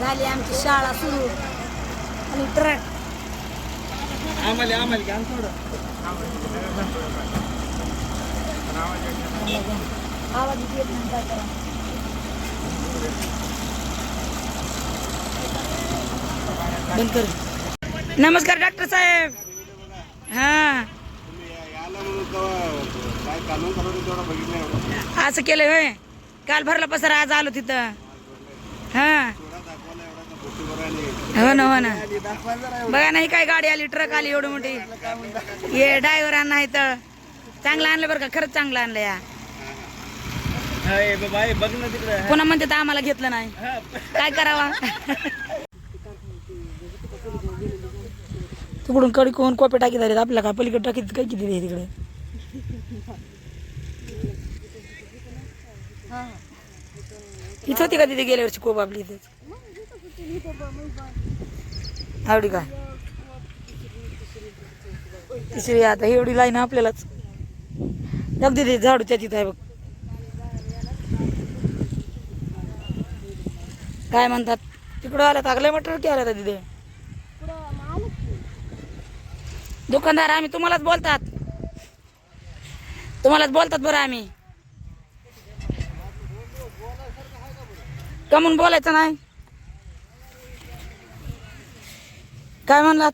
झाली आमची शाळा सुरू. आणि ट्रक. आम्हाला आम्हाला घ्या थोडं. आवाज येत बंद कर. नमस्कार डॉक्टर साहेब. हा. असं केलं होय. काल भरला पसार आज आलो तिथं. हा थोडा दाखवायला एवढा तर गोष्टीवर आणि हो ना हो ना. बघा नाही काय गाडी आली ट्रक आली एवढी मोठी. ये ड्रायव्हर आणा तर चांगलं आणलं बरं का? खरंच चांगलं आणलं या. पुन्हा म्हणते तर आम्हाला घेतलं नाही. काय करावा? तिकडून कडी कोण कोपे टाकी झाले आपल्याला काय पलीकडे टाकीत काय किती आहे तिकडे? इथं होती का तिथे गेल्या वर्षी कोप आपली इथे आवडी का? तिसरी आता एवढी लाईन आपल्यालाच. अगदी ते झाडूच्या तिथं आहे बघ. काय म्हणतात? तिकडं आल्या तागले मटर की आल्या तिथे? दुकानदार आम्ही तुम्हालाच बोलतात. तुम्हालाच बोलतात बरं आम्ही. कमून बोलायचं नाही. काय म्हणलात?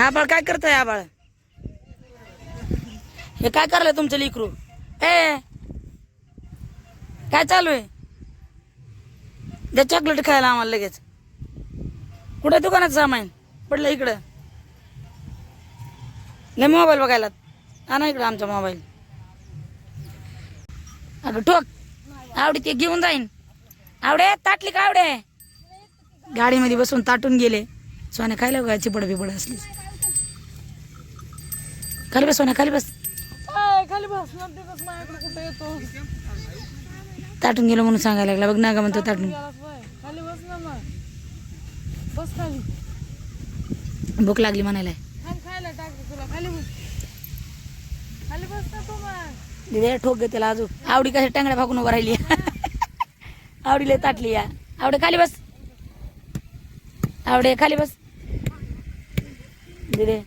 आबाळ काय करताय आबाळ? हे काय करलंय तुमचं लिकरू? ए काय चालू आहे? द्या चॉकलेट खायला आम्हाला लगेच. कुठे दुकानात सामान? पडलं इकडं. नाही मोबाईल बघायला. आणा इकडं आमचा मोबाईल. अगं ठोक. आवडी ते घेऊन जाईन. आवडे ताटली का आवडे? गाडीमध्ये बसून ताटून गेले. सोन्या खायला बघा चिपड बिपड असली. खाली बस सोन्या खाली बस. खाली बस कुठे येतो? ताटून गेलो म्हणून सांगायला लागला. बघ ना का म्हणतो ताटून. गेलास बाय खाली बस ना मग. बस खाली. भूक लागली म्हणायला. थांब खायला टाकते तुला. खाली बस. खाली बस ना तू मग. दिदे ठोक दे त्याला अजून. आवडी कशी टांगड्या फाकून उभं राहिली. आवडीला ताटली या. आवडे खाली बस. आवडे खाली बस. दिदे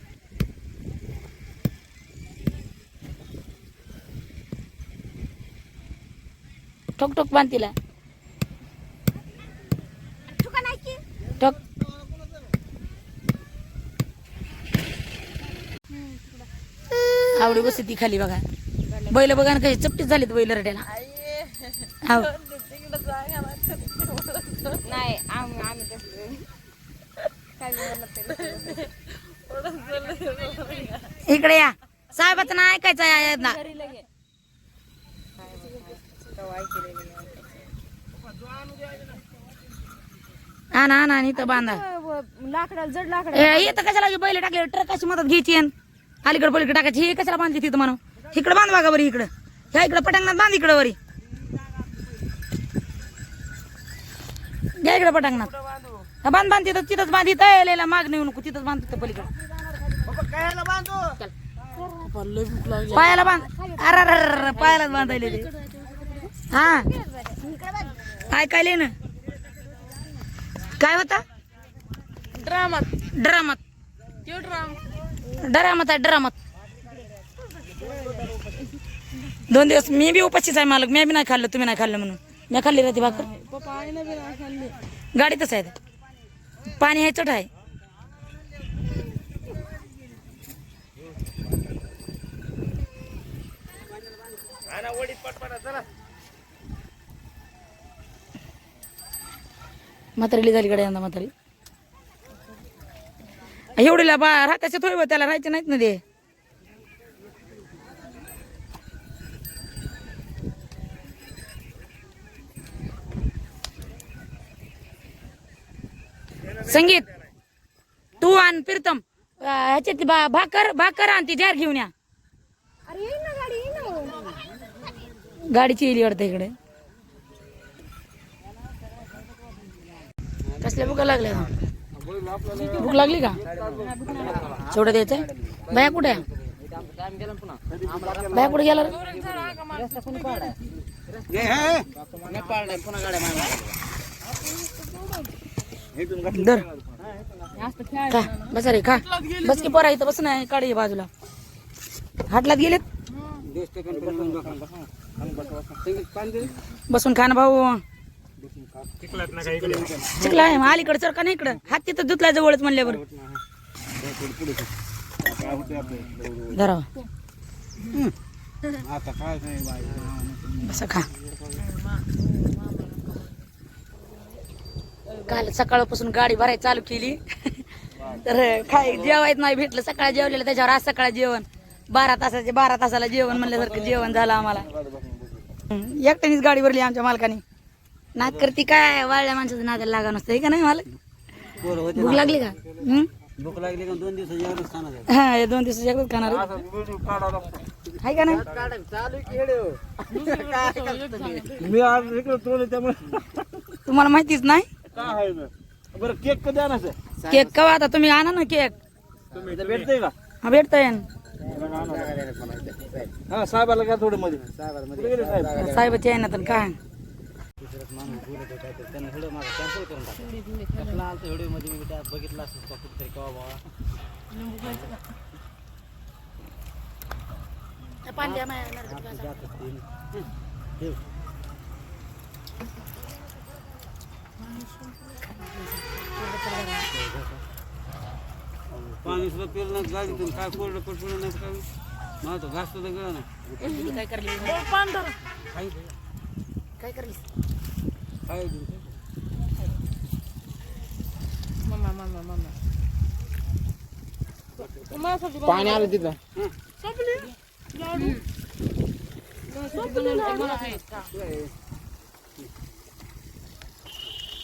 ठोक ठोक बांध तिला ठोक. आवडी बसते ती खाली बघा. बैल बघा ना कशी चपटीच झालीत बैल रट्याला हाव. नाही आम्ही आम्ही तसं काय इकडे या. साहेबाचं ना ऐकायचं आहे ना आणा आणा इथं बांधा. लाकडाला जड लाकड ए, कशाला बैल टाकले? ट्रकाची मदत घ्यायची अलीकडे पलीकडे टाकायची. हे कशाला बांधली तिथं म्हणून? इकडे बांध बघा बरी इकडं. ह्या इकडं पटांगणात बांध इकडं वरी. घ्या इकडं पटांगणात. बांध बांध तिथं तिथंच बांध. इथं यायला माग नेऊ नको. तिथंच बांध तिथं पलीकडं. पायाला बांध. अरे अरे, पायालाच बांधायले ते हा. काय काय ना काय होता? ड्रामात. ड्रामात. त्यो ड्राम. ड्रामात आहे ड्रामात. दोन दिवस मी बी उपाशीच आहे मालक. मी बी नाही खाल्लं तुम्ही नाही खाल्लं म्हणून. मी खाल्ली राहते भाकर. गाडीतच आहे. पाणी आहे चट आहे. म्हातारीली झाली कडे यंदा म्हातारी. एवढीला बा राहत्याचे थोडी त्याला राहायचे नाहीत ना ते. संगीत. तू आण प्रीतम. बा- भाकर भाकर आण ती जार घेऊन या. अरे येईन ना गाडी येईन ना. गाडीची येईल वाटतं इकडे. कसल्या भुका लागल्या? भूक लागली का? शेवटं द्यायचंय. बाया कुठे आहे? बाया कुठे गेला रे? बस अरे खा रे खा. बस की पोरा इथं बस नाही काढ बाजूला. हाटलात गेलेत? बसून खा ना भाऊ. चिखला चिकला आहे मग अलीकडे सर का नाही इकडं? हात तिथं धुतला जवळच म्हणल्यावर. धरा आता काय बसा खा. काल सकाळपासून गाडी भरायला चालू केली. तर काय जेवायच नाही भेटलं. सकाळ जेवलेलं त्याच्यावर आज सकाळ जेवण. बारा तासाचे बारा तासाला जेवण म्हणल्यासारखं जेवण झालं आम्हाला. एकट्यानेच गाडी भरली आमच्या मालकाने. नाद करते काय? वाळल्या माणसाचं नादाला लागा नसतं. हे का नाही मालक? भूक लागली का? हम्म? भूक लागली का? दोन आहे. हा हे दोन दिवस एकच खाणार आहे. का नाही? चालू की हेडे हो? मी आज इकडे तोडले त्यामुळे. तुम्हाला माहितीच नाही? काय आहे ना? बरं केक कधी आणायचं? केक कवा आता? तुम्ही आणा ना केक. इथं भेटतंय का? हा भेटतोय हा साहेबाला का थोडं मध्ये. कुठे गेले साहेब? साहेबाची आहे ना तर काय? त्यांनी व्हिडिओ माझा कॅन्सल करून टाकला कसला आलता व्हिडिओमध्ये मी त्या बघितला असतो का कुठेतरी कवा बाबा पाणी सुद्धा पिलं नाही गाडीतून काय कोरडं पटपडलं नाही काय? मला तो घास सुद्धा गेला नाही. काय करली? काय? काय करली काय मम्मा मम्मा मम्मा पाणी आलं तिथं. संपली लाडू संपली लाडू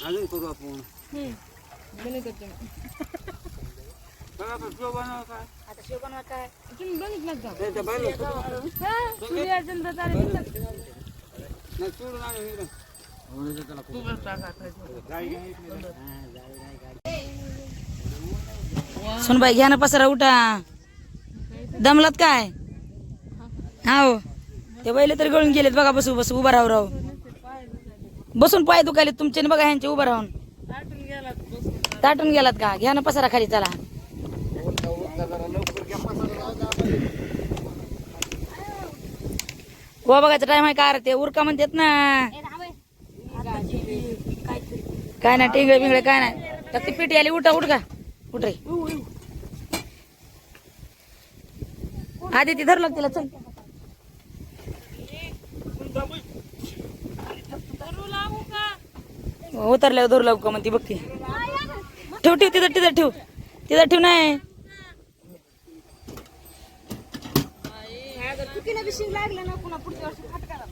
अजून करू आपण. हम्म. गणित होते. बघा आता शिव बनवा काय? आता शेव बनवा काय? तुम्ही बघितलं का त्याच्या बाहेर हा, सूर्याचंद्र तारे दिसतात. नाही सोडून आलं इकडं. सुनबाई घ्या ना पसरा उठा. दमलात काय? हा हो ते बैल तरी गळून गेलेत बघा बसू बसू उभा राहू राहू. बसून पाय दुखायलेत तुमचे न बघा ह्यांचे उभा राहून. ताटून गेलात का? घ्या ना पसारा खाली चला. हो बघायचा टाइम आहे का? ते उरका म्हणतात ना. काय नाही टिंगळे बिंगळे काय नाही. तर ती पिटी आली उठा उठ का? उठ रे. आधी ती धरलं तिला चल उतरल्यावर धरू लागू का म्हणती बघ ती ठेव ठेव तिथं तिथं ठेव. तिथं ठेव नाही. चुकीनं बी शिंग लागलं ना पुन्हा पुढच्या वर्षी फटकाला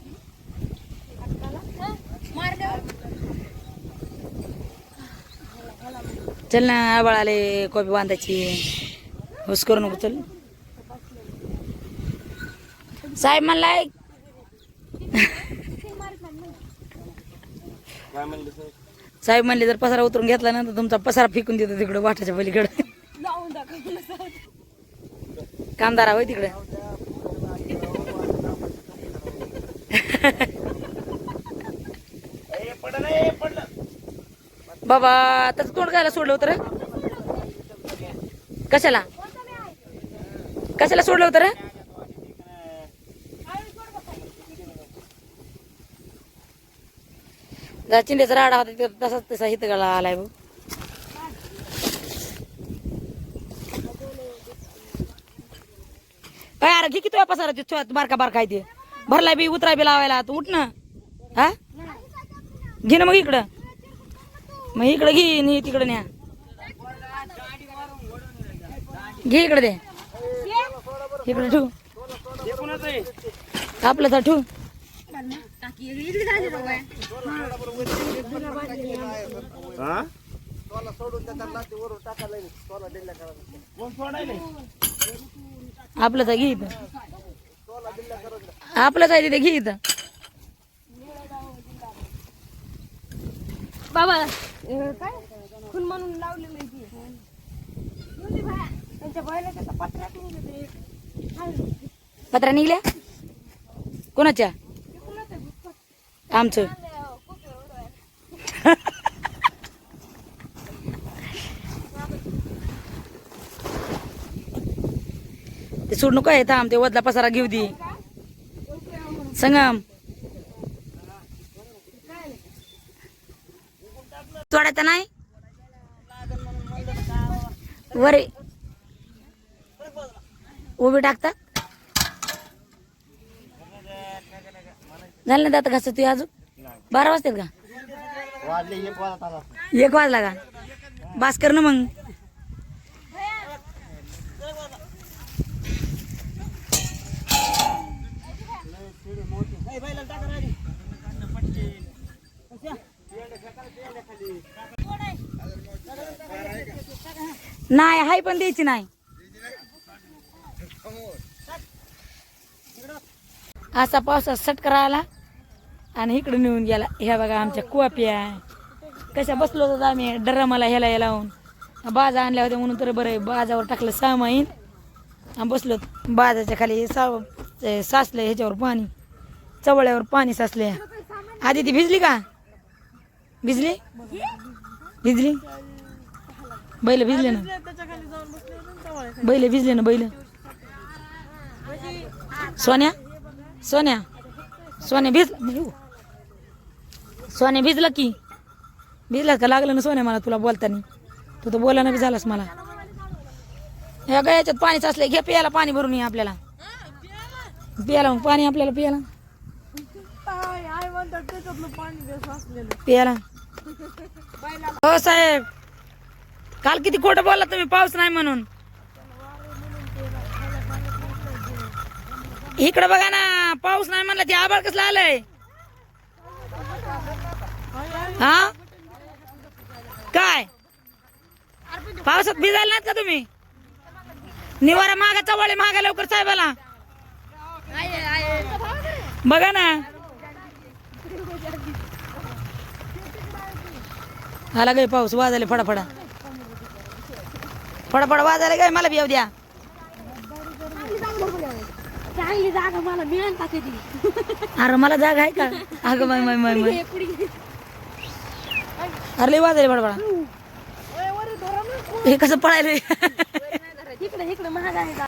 चल ना आबाळ आले कॉपी बांधायची. हुस करू नको चल. साहेब म्हणलाय काय म्हणले साहेब म्हणले जर पसारा उतरून घेतला ना तर तुमचा पसारा फेकून देतो तिकडे वाटाच्या पलीकडे. लावून कामदारा होय तिकडे. बाबा त्याचं तोंड खायला सोडलं होतं र? कशाला? कशाला सोडलं होतं रे? जरा चिंडेचा राडा होता तिथं तसाच तसा हित गळा आलाय भाऊ काय अरे घे किती पसारा ते बारका बारका आहे ते. भरलाय बी उतराय बी लावायला तू उठ ना. हा? घे ना मग इकडं. मग इकडं घे नी तिकडं न्या. घे इकडं दे. इकडं ठू आपलं तर ठू हा आपलं तर घे इथं आपलंच आहे तिथे घे इथं बाबा काय खून म्हणून लावलेलं आहे ती. त्यांच्या त्याचा ते. पत्रा निघल्या कोणाच्या? आमचं. ते सोड नको आहे थांब ते वदला पसारा घेऊ दे. संगम. सोडायचं नाही? वरे. उभी टाकता? झालं ना दात घास अजून? बारा वाजतात का? एक वाजला का? बास कर ना मग. नाही हाय पण द्यायची नाही. असा पावसा सटकरा आला आणि इकडे नेऊन गेला. ह्या बघा आमच्या कुवाप्या. कशा बसलो होतो आम्ही डरमाला ह्याला हे लावून बाजा आणल्या होत्या म्हणून तर बरं बाजावर टाकलं सामाईन. आणि बसलो. बाजाच्या खाली सा साचलं ह्याच्यावर पाणी. चवळ्यावर पाणी साचले आधी ती भिजली का? भिजली? भिजली? बैल भिजले ना. बैल भिजले ना बैल. सोन्या? सोन्या? सोन्या भिज. सोन्या भिजलं की. भिजलं का लागलं ना सोन्या मला तुला बोलताना? तू तर बोला ना बी झालास मला. ह्या गयाच्यात पाणी असले घे प्यायला पाणी भरून ये आपल्याला. पियाला मग पाणी आपल्याला प्यायला. प्यायला. पियाला हो साहेब. काल किती खोटं बोलला तुम्ही पाऊस नाही म्हणून. इकडे बघा ना पाऊस नाही म्हणला ते आभाळ कसला आलंय? हा? काय? पावसात भिजायला नाहीत का तुम्ही? निवारा मागा चवळे मागा लवकर साहेबाला. बघा ना. आला काय पाऊस वाजायला फडाफडा. फडाफडा वाजायला काय मला येऊ द्या. चांगली जागा मला मिळेल का कधी? अरे मला जागा आहे का? अगं माय माय माय माय अरे लय वाजायला फडाफडा हे कसं पळायला